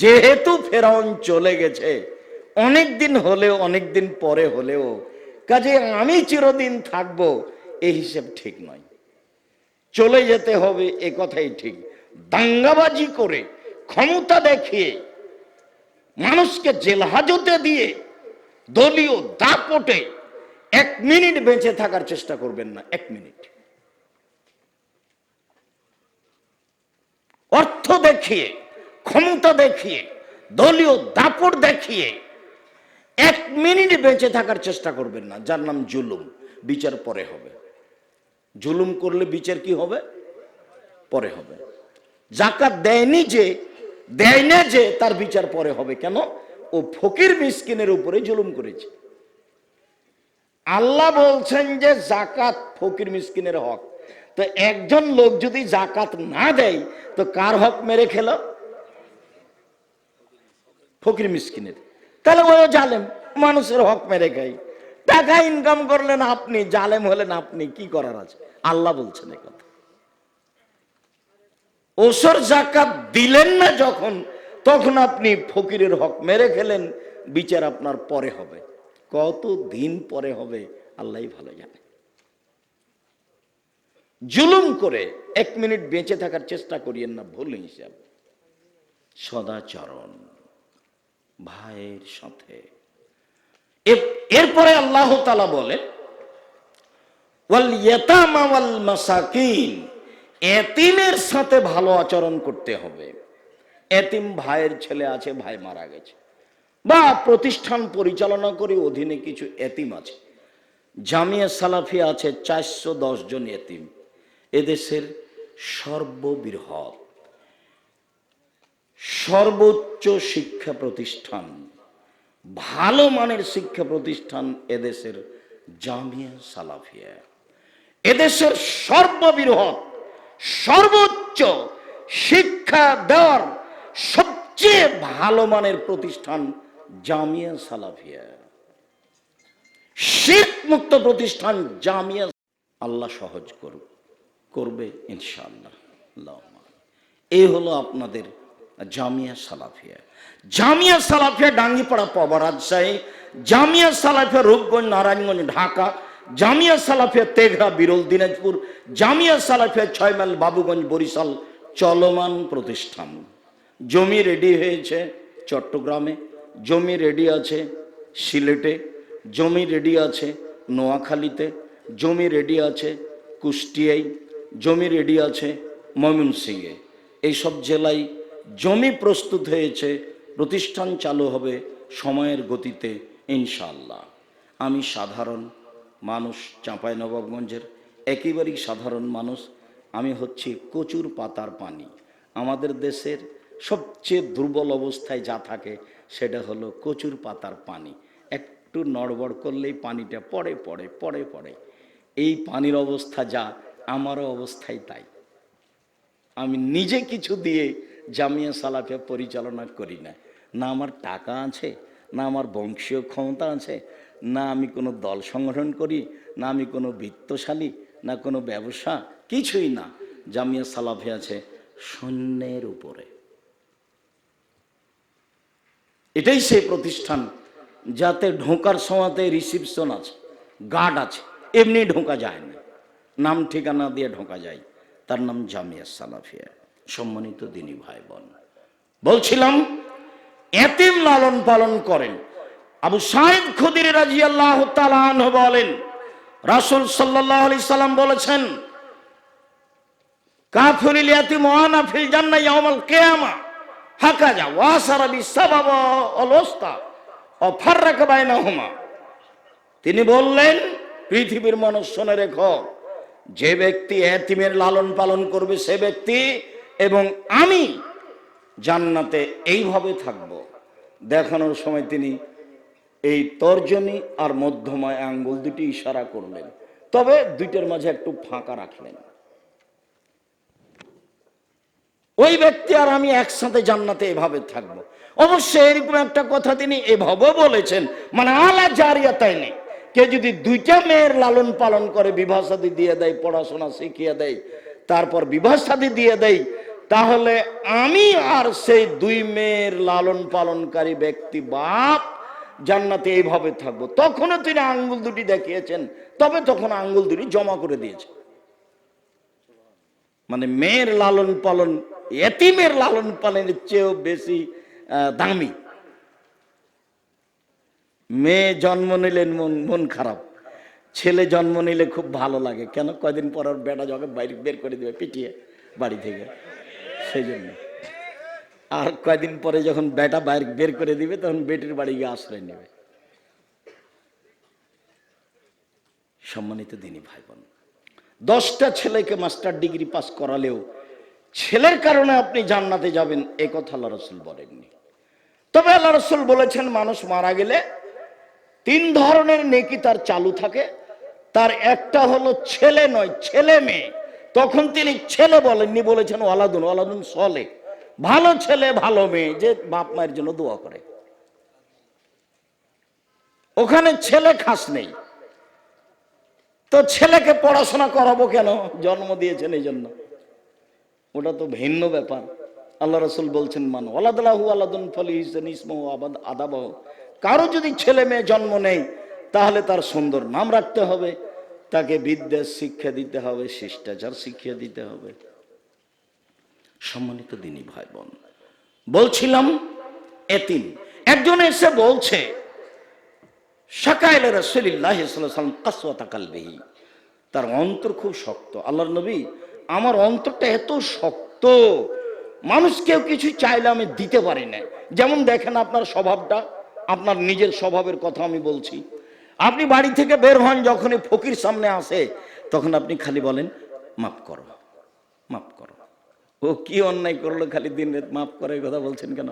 যেহেতু ফেরাউন চলে গেছে, অনেক দিন হলেও, অনেক দিন পরে হলেও, কাজে আমি চিরদিন থাকব, এই হিসেব ঠিক নয়। চলে যেতে হবে, এ কথাই ঠিক। দাঙ্গাবাজি করে, ক্ষমতা দেখিয়ে, মানুষকে জেল হাজতে দিয়ে, দলীয় দাপটে এক মিনিট বেঁচে থাকার চেষ্টা করবেন না, এক মিনিট। অর্থ দেখিয়ে ক্ষমতা দেখিয়ে, দলীয় দাপট দেখিয়ে, এক মিনিট বেঁচে থাকার চেষ্টা করবেন না। যার নাম জুলুম, বিচার পরে হবে। জুলুম করলে বিচার কি হবে? পরে হবে। জাকাত দেয়নি যে, দেয় না যে, তার বিচার পরে হবে কেন? ও ফকির মিসকিনের উপরে জুলুম করেছে। আল্লাহ বলছেন যে, জাকাত ফকির মিসকিনের হক। তো একজন লোক যদি জাকাত না দেয়, তো কার হক মেরে খেল? ফকির মিসকিনের। তাহলে ওই জালেম, মানুষের হক মেরে খাই টাকা ইনকাম করলেন আপনি, জালেম হলেন আপনি, কি করার আছে? আল্লাহ বলছেন এ কথা। ওসর জাকাত দিলেন না যখন, তখন আপনি ফকিরের হক মেরে খেলেন বিচার আপনার পরে হবে। কত দিন পরে হবে, আল্লাহ ভালো জানে। জুলুম করে এক মিনিট বেঁচে থাকার চেষ্টা করিয়েন না, ভুল হিসাব। সদাচরণ। ভাইয়ের সাথে। এরপরে আল্লাহ তালা বলে ওয়াল ইয়াতামা ওয়াল মাসাকিন এতিমের সাথে ভালো আচরণ করতে হবে। এতিম ভাইয়ের ছেলে আছে, ভাই মারা গেছে। বা প্রতিষ্ঠান পরিচালনা করে অধীনে কিছু এতিম আছে। জামিয়া সালাফি আছে, চারশো দশ জন এতিম। এদেশের সর্ববৃহৎ। সর্বোচ্চ শিক্ষা প্রতিষ্ঠান, ভালো মানের শিক্ষা প্রতিষ্ঠান এদেশের জামিয়া সালাফিয়া। এদেশের সর্ববৃহৎ, সর্বোচ্চ শিক্ষা দেওয়ার সবচেয়ে ভালো মানের প্রতিষ্ঠান জামিয়া সালাফিয়া। শিখ মুক্ত প্রতিষ্ঠান জামিয়া আল্লাহ সহজ করুক করবে ইনশাআল্লাহ। এই হলো আপনাদের জামিয়া সালাফিয়া। জামিয়া সালাফিয়া ডাঙ্গিপাড়া পাবা রাজশাহী জামিয়া সালাফিয়া রূপগঞ্জ, নারায়ণগঞ্জ, ঢাকা, জামিয়া সালাফিয়া তেঘরা, বিরল দিনাজপুর, জামিয়া সালাফিয়া ছয় মাইল বাবুগঞ্জ বরিশাল চলমান প্রতিষ্ঠান। জমি রেডি হয়েছে চট্টগ্রামে, জমি রেডি আছে সিলেটে, জমি রেডি আছে নোয়াখালীতে, জমি রেডি আছে কুষ্টিয়ায়, জমি রেডি আছে ময়মনসিংহে। এইসব জেলায় জমি প্রস্তুত হয়েছে, প্রতিষ্ঠান চালু হবে সময়ের গতিতে ইনশাল্লাহ আমি সাধারণ মানুষ চাঁপাই নবাবগঞ্জের একেবারেই সাধারণ মানুষ। আমি হচ্ছি কচুর পাতার পানি। আমাদের দেশের সবচেয়ে দুর্বল অবস্থায় যা থাকে, সেটা হলো কচুর পাতার পানি। একটু নড়বড় করলেই পানিটা পড়ে পড়ে পড়ে পড়ে। এই পানির অবস্থা যা, আমারও অবস্থায় তাই। আমি নিজে কিছু দিয়ে জামিয়া সালাফিয়া পরিচালনা করি না। না আমার টাকা আছে, না আমার বংশীয় ক্ষমতা আছে, না আমি কোনো দল সংগঠন করি, না আমি কোনো বৃত্তশালী, না কোনো ব্যবসা, কিছুই না। জামিয়া সালাফে আছে শূন্যের উপরে। এটাই সেই প্রতিষ্ঠান যাতে ঢোকার সময়তে রিসিপশন আছে গার্ড আছে, এমনি ঢোকা যায় না। নাম ঠিকানা দিয়ে ঢোকা যায়, তার নাম জামিয়া সালাফিয়া। সম্মানিত দিনী ভাই বোন বলছিলাম, এতিম লালন পালন করেন। আবু সাহেব খুদির রাজি আল্লাহ বলেন, রাসুল সাল্লাহ সাল্লাম বলেছেন তিনি বললেন, পৃথিবীর মানুষ শুনে রেখো, যে ব্যক্তি এতিমের লালন পালন করবে, সে ব্যক্তি এবং আমি জান্নাতে এইভাবে থাকব। দেখানোর সময় তিনি এই তর্জনী আর মধ্যময় আঙ্গুল দুটি ইশারা করলেন। তবে দুইটার মাঝে একটু ফাঁকা রাখলেন। ওই ব্যক্তি আর আমি একসাথে জান্নাতে এভাবে থাকব। অবশ্যই এরকম একটা কথা তিনি এভাবে বলেছেন মানে আলা জারিয়া তাই নেই কে যদি দুইটা মেয়ের লালন পালন করে, বিবাহ দিয়ে দেয়, পড়াশোনা শিখিয়ে দেয়, তারপর বিবাহ দিয়ে দেয় তাহলে আমি আর সেই দুই মেয়ের লালন পালনকারী ব্যক্তি বাপ জান্নাতে এইভাবে থাকব। তখনও তিনি আঙ্গুল দুটি দেখিয়েছেন, তবে তখন আঙ্গুল দুটি জমা করে দিয়েছে। মানে মেয়ের লালন পালন, এতিমের লালন পালনের চেয়েও বেশি দামি। মেয়ে জন্ম নিলেন মন মন খারাপ, ছেলে জন্ম নিলে খুব ভালো লাগে। কেন? কয়দিন পর বেটা যখন বাইরে বের করে দেবে পিটিয়ে বাড়ি থেকে। সেই জন্য। আর কয়দিন পরে যখন বেটা বাইরে বের করে দিবে, তখন বেটির বাড়ি গিয়ে আশ্রয় নেবে। সম্মানিত দিনী ভাই বোন দশটা ছেলেকে মাস্টার ডিগ্রি পাস করালেও ছেলের কারণে আপনি জান্নাতে যাবেন, এ কথা আল্লাহ রসুল বলেননি। তবে আল্লাহ রসুল বলেছেন, মানুষ মারা গেলে তিন ধরনের নেকি তার চালু থাকে। তার একটা হলো ছেলে নয়, ছেলে মেয়ে। তখন তিনি ছেলে বলেননি, বলেছেন ওয়ালাদুন ওয়ালাদুন সলে। ভালো ছেলে, ভালো মেয়ে, যে বাপ মায়ের জন্য দোয়া করে। ওখানে ছেলে খাস নেই। তো ছেলেকে পড়াশোনা করাবো কেন? জন্ম দিয়েছেন এই জন্য। ওটা তো ভিন্ন ব্যাপার। আল্লাহ রসুল বলছেন, মান ওলাদাহু আলাদুন ফলি হিসেন ইসমহ আবাদ আদাবহ। কারও যদি ছেলে মেয়ে জন্ম নেই, তাহলে তার সুন্দর নাম রাখতে হবে। তাকে বিদ্যা শিক্ষা দিতে হবে, শিষ্টাচার শিক্ষা দিতে হবে। সম্মানিত দিনী ভাই বোন বলছিলাম এতিম। একজন এসে বলছে তার অন্তর খুব শক্ত। আল্লাহর নবী, আমার অন্তরটা এত শক্ত মানুষ কেউ কিছু চাইলে আমি দিতে পারি না। যেমন দেখেন আপনার স্বভাবটা, আপনার নিজের স্বভাবের কথা আমি বলছি। আপনি বাড়ি থেকে বের হন যখনই ফকির সামনে আসে, তখন আপনি খালি বলেন, মাফ করো মাফ করো। ও কি অন্যায় করল খালি দিন রাত মাফ করে কথা বলছেন কেন?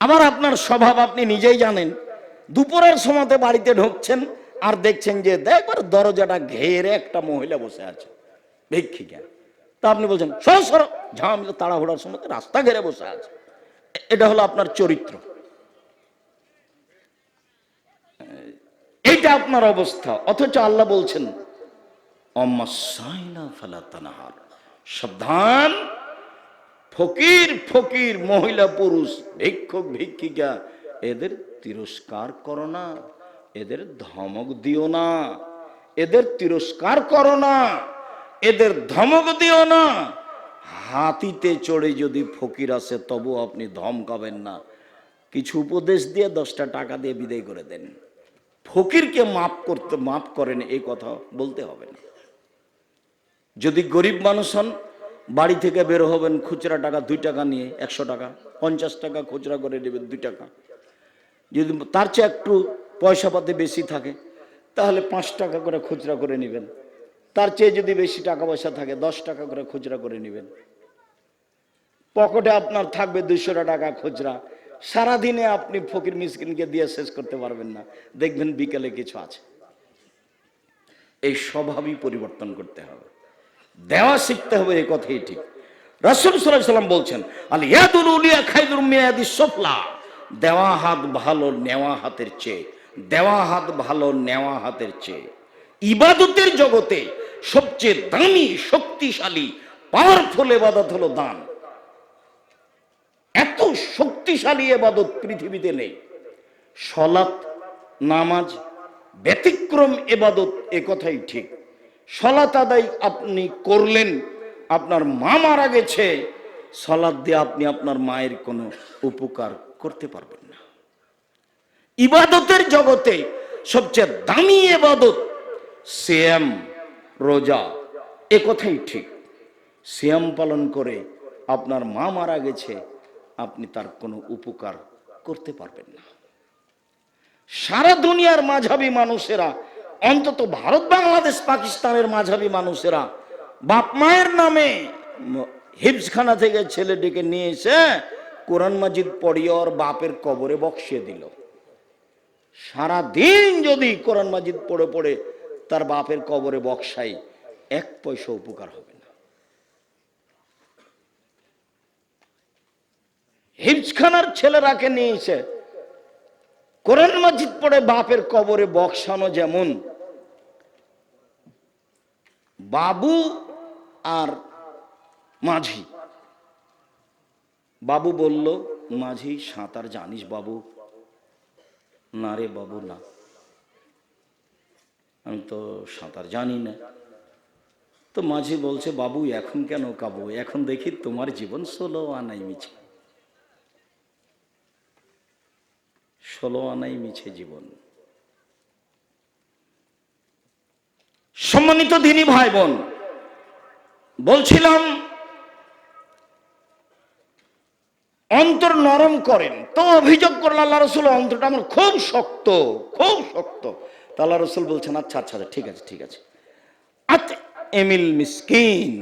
আবার আপনার স্বভাব আপনি নিজেই জানেন, দুপুরের সময়তে বাড়িতে ঢুকছেন আর দেখছেন যে দেখবার দরজাটা ঘেরে একটা মহিলা বসে আছে, ভিক্ষিকা। তা আপনি বলছেন, সরো সরো। ঝাম তাড়াহুড়ার সময় রাস্তা ঘেরে বসে আছে। এটা হলো আপনার চরিত্র। এইটা আপনার অবস্থা, অথচ আল্লাহ বলছেন সাবধান, ফকির ফকির, মহিলা, পুরুষ, ভিক্ষুক, ভিক্ষিকা, এদের তিরস্কার করো না, এদের ধমক দিও না, এদের তিরস্কার করো না, এদের ধমক দিও না। হাতিতে চড়ে যদি ফকির আসে তবু আপনি ধমকাবেন না। কিছু উপদেশ দিয়ে দশটা টাকা দিয়ে বিদায় করে দেন। ফকিরকে মাফ করতে, মাফ করেন, এই কথা বলতে হবে না। যদি গরিব মানুষ হন, বাড়ি থেকে বের হবেন, খুচরা টাকা দুই টাকা নিয়ে, একশো টাকা, পঞ্চাশ টাকা খুচরা করে নেবেন দুই টাকা। যদি তার চেয়ে একটু পয়সা পাতি বেশি থাকে, তাহলে পাঁচ টাকা করে খুচরা করে নেবেন। তার চেয়ে যদি বেশি টাকা পয়সা থাকে, দশ টাকা করে খুচরা করে নেবেন। পকেটে আপনার থাকবে দুইশো টাকা খুচরা সারাদিনে আপনি ফকির মিসকিনকে দিয়ে শেষ করতে পারবেন না। দেখবেন বিকেলে কিছু আছে। এই স্বভাবই পরিবর্তন করতে হবে। দেওয়া শিখতে হবে এই কথাই ঠিক। রাসুল সাল্লাম বলছেন খাইদুর মিয়াদি দেওয়া হাত ভালো, নেওয়া হাতের চেয়ে। দেওয়া হাত ভালো, নেওয়া হাতের চেয়ে। ইবাদতের জগতে সবচেয়ে দামি, শক্তিশালী পাওয়ারফুল এবাদত হলো দান। শক্তিশালী এবাদত পৃথিবীতে নেই। সলাৎ, নামাজ, ব্যতিক্রম এবাদত এ কথাই ঠিক। সলাত আদায় আপনি করলেন, আপনার মা মারা গেছে সলাদ দিয়ে আপনি আপনার মায়ের কোনো উপকার করতে পারবেন না। ইবাদতের জগতে সবচেয়ে দামি এবাদত শ্যাম রোজা, এ কথাই ঠিক। শ্যাম পালন করে আপনার মা মারা গেছে আপনি তার কোনো উপকার করতে পারবেন না। সারা দুনিয়ার মাঝাবি মানুষেরা, অন্তত ভারত, বাংলাদেশ, পাকিস্তানের মাঝাবি মানুষেরা, বাপ মায়ের নামে হিফজখানা থেকে ছেলে ডেকে নিয়ে এসে কোরআন মাজিদ পড়িয়ে ওর বাপের কবরে বক্সিয়ে দিল। সারা দিন যদি কোরআন মাজিদ পড়ে পড়ে তার বাপের কবরে বক্সাই এক পয়সা উপকার হবে হিফজখানার ছেলেরাকে নিয়ে এসে কোরআন মাজিদ পড়ে, বাপের কবরে বক্সানো যেমন। বাবু আর মাঝি। বাবু বলল, মাঝি সাঁতার জানিস বাবু? না রে বাবু, না। আমি তো সাঁতার জানি না। তো মাঝি বলছে, বাবু, এখন কেন কাবু? এখন দেখি তোমার জীবন ষোলো আনাই মিছে। ষোলো আনাই মিছে জীবন। সম্মানিত দিনী ভাই বোন বলছিলাম অন্তর নরম করেন। তো অভিযোগ করল আল্লাহ রসুল অন্তরটা আমার খুব শক্ত খুব শক্ত। আল্লাহ রসুল বলছেন আচ্ছা আচ্ছা আচ্ছা, ঠিক আছে ঠিক আছে। আত এমিল মিসকিন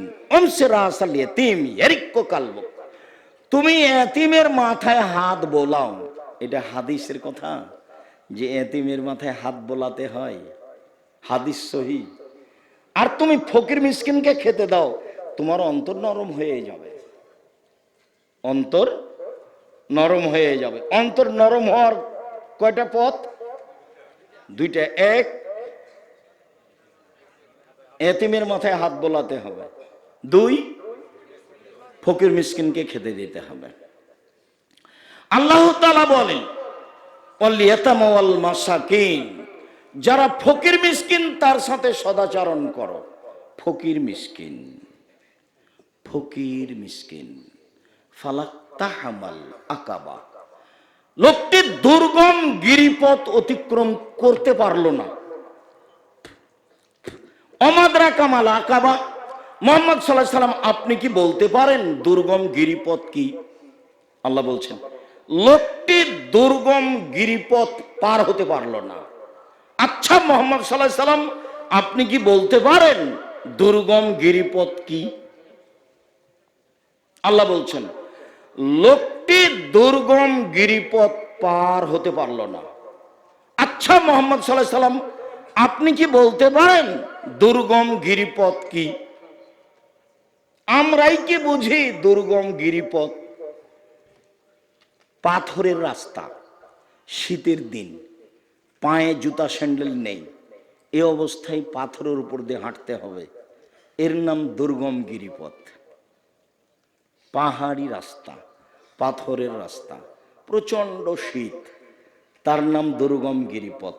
তুমি এতিমের মাথায় হাত বোলাও। এটা হাদিসের কথা যে এতিমের মাথায় হাত বোলাতে হয়। হাদিস সহি। আর তুমি ফকির মিসকিনকে খেতে দাও, তোমার অন্তর নরম হয়ে যাবে। অন্তর নরম হয়ে যাবে। অন্তর নরম হওয়ার কয়টা পথ? দুইটা। এক, এতিমের মাথায় হাত বোলাতে হবে। দুই, ফকির মিসকিনকে খেতে দিতে হবে। আল্লাহ তালা বলেন যারা ফকির মিসকিন, তার সাথে সদাচরণ করো। ফকির মিসকিন ফকির মিসকিন। ফালাক আকাবা। লোকটি দুর্গম গিরিপথ অতিক্রম করতে পারল না। অমাদরা কামাল আকাবা। মোহাম্মদ সাল্লাহ সাল্লাম, আপনি কি বলতে পারেন দুর্গম গিরিপথ কি? আল্লাহ বলছেন লোকটি দুর্গম গিরিপথ পার হতে পারল না। আচ্ছা মোহাম্মদ সাল্লাহ সাল্লাম, আপনি কি বলতে পারেন দুর্গম গিরিপথ কি? আল্লাহ বলছেন, লোকটি দুর্গম গিরিপথ পার হতে পারল না। আচ্ছা মোহাম্মদ সাল্লাহ সাল্লাম, আপনি কি বলতে পারেন দুর্গম গিরিপথ কি? আমরাই কি বুঝি দুর্গম গিরিপথ? পাথরের রাস্তা, শীতের দিন, পায়ে জুতা স্যান্ডেল নেই, এ অবস্থায় পাথরের উপর দিয়ে হাঁটতে হবে। এর নাম দুর্গম গিরিপথ। পাহাড়ি রাস্তা, পাথরের রাস্তা প্রচণ্ড শীত, তার নাম দুর্গম গিরিপথ।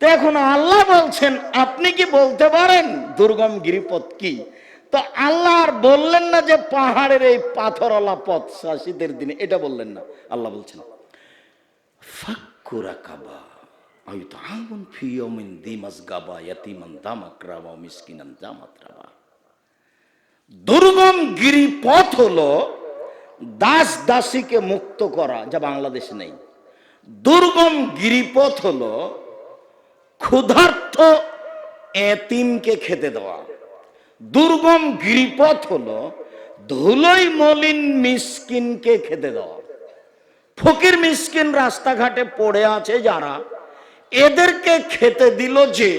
তো এখন আল্লাহ বলছেন, আপনি কি বলতে পারেন দুর্গম গিরিপথ কি? তো আল্লাহ আর বললেন না যে পাহাড়ের এই পাথরওয়ালা পথ শীতের দিনে, এটা বললেন না, আল্লাহ বলছেন, ফাক্কুরা কাবা আয়ুতামুন ফি ইয়াউমিন দিমাস গাবা হলো দাস দাসীকে মুক্ত করা, যা বাংলাদেশে নেই। দুর্গম গিরিপথ হলো ক্ষুধার্থ এতিমকে খেতে দেওয়া। দুর্গম গিরিপথ হলো ধুলোই মলিন মিসকিনকে খেতে দেওয়া। ফকির মিসকিন রাস্তাঘাটে পড়ে আছে যারা। এদেরকে খেতে দিল যে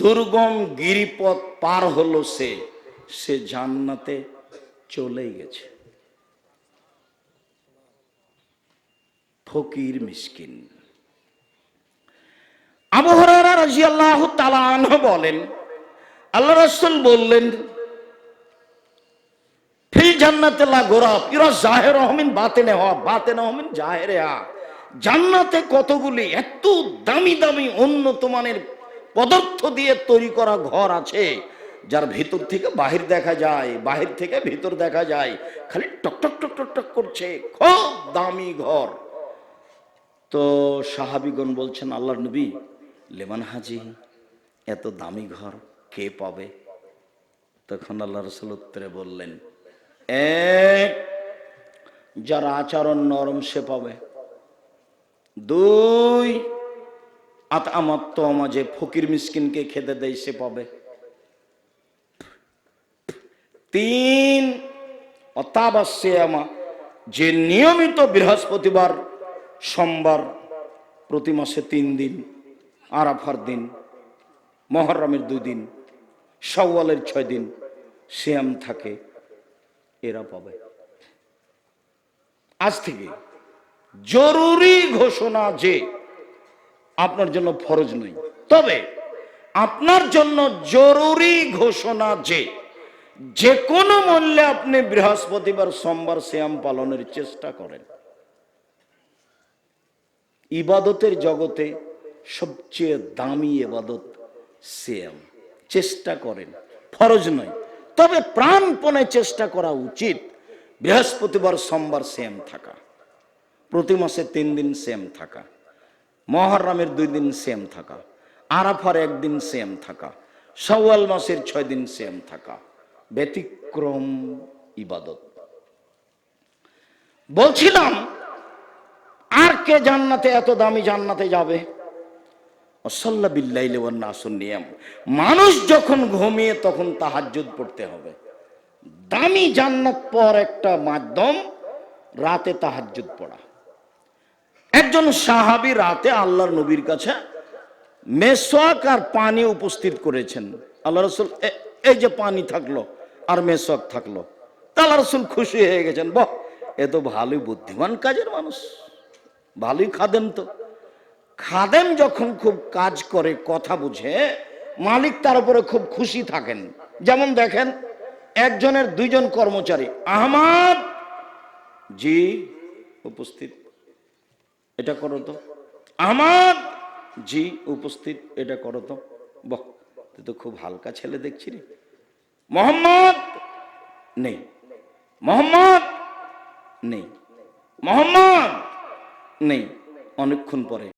দুর্গম গিরিপথ পার হলো সে সে জান্নাতে চলে গেছে। ফকির মিসকিন। আবহরারা রাজি আল্লাহ তালান বলেন আল্লাহ রসুল বললেন, ফিল জান্নাতে লা গোরাফ ইরা জাহের রহমিন বাতেনে হওয়া, বাতেনে হমিন জাহেরে হা। জান্নাতে কতগুলি এত দামি দামি উন্নত মানের পদার্থ দিয়ে তৈরি করা ঘর আছে, যার ভিতর থেকে বাহির দেখা যায়, বাহির থেকে ভিতর দেখা যায়, খালি টক টক টক টক টক করছে, খুব দামি ঘর। তো সাহাবিগণ বলছেন, আল্লাহর নবী লেমান হাজি, এত দামি ঘর। কে পাবে? তখন আল্লাহ রসুল উত্তরে বললেন, এক, যার আচরণ নরম সে পাবে। দুই আত আমার তো আমার যে ফকির মিসকিনকে খেতে দেয় সে পাবে। তিন আমা যে নিয়মিত বৃহস্পতিবার, সোমবার প্রতি মাসে তিন দিন, আরাফার দিন, মহরমের দুই দিন সওয়ালের ছয় দিন শ্যাম থাকে, এরা পাবে। আজ থেকে জরুরি ঘোষণা যে আপনার জন্য ফরজ নই তবে আপনার জন্য জরুরি ঘোষণা যে যে কোনো মূল্যে আপনি বৃহস্পতিবার, সোমবার শ্যাম পালনের চেষ্টা করেন। ইবাদতের জগতে সবচেয়ে দামি ইবাদত শ্যাম চেষ্টা করেন। ফরজ নয়। তবে প্রাণপণে চেষ্টা করা উচিত। বৃহস্পতিবার, সোমবার সেম থাকা। প্রতি মাসে তিন দিন সেম থাকা। মহরমের দুই দিন সেম থাকা। আরাফার একদিন সেম থাকা। সওয়াল মাসের ছয় দিন সেম থাকা। ব্যতিক্রম ইবাদত। বলছিলাম, আর কে জান্নাতে এত দামি জান্নাতে যাবে? অসল্লা বিল্লাইলে নাসুন নিয়ম। মানুষ যখন ঘুমিয়ে তখন তাহাজ্জুদ পড়তে হবে। দামি জান্নাত পর একটা মাধ্যম, রাতে তাহাজ্জুদ পড়া। একজন সাহাবি রাতে আল্লাহর নবীর কাছে মেসোয়াক আর পানি উপস্থিত করেছেন। আল্লাহ রসুল এই যে পানি থাকল আর মেসোয়াক থাকল। আল্লাহ রসুল খুশি হয়ে গেছেন, বহ, এ তো ভালোই বুদ্ধিমান কাজের মানুষ। ভালোই খাদেন তো। খাদেম যখন খুব কাজ করে, কথা বুঝে, মালিক তার উপরে খুব খুশি থাকেন। যেমন দেখেন, একজনের দুইজন কর্মচারী, আহমাদ! জি, উপস্থিত। এটা করো তো। আমার জি, উপস্থিত। এটা করো তো। বাহ, তুই তো খুব হালকা ছেলে দেখছি রে। মোহাম্মদ! নেই। মোহাম্মদ! নেই। মোহাম্মদ! নেই। অনেকক্ষণ পরে।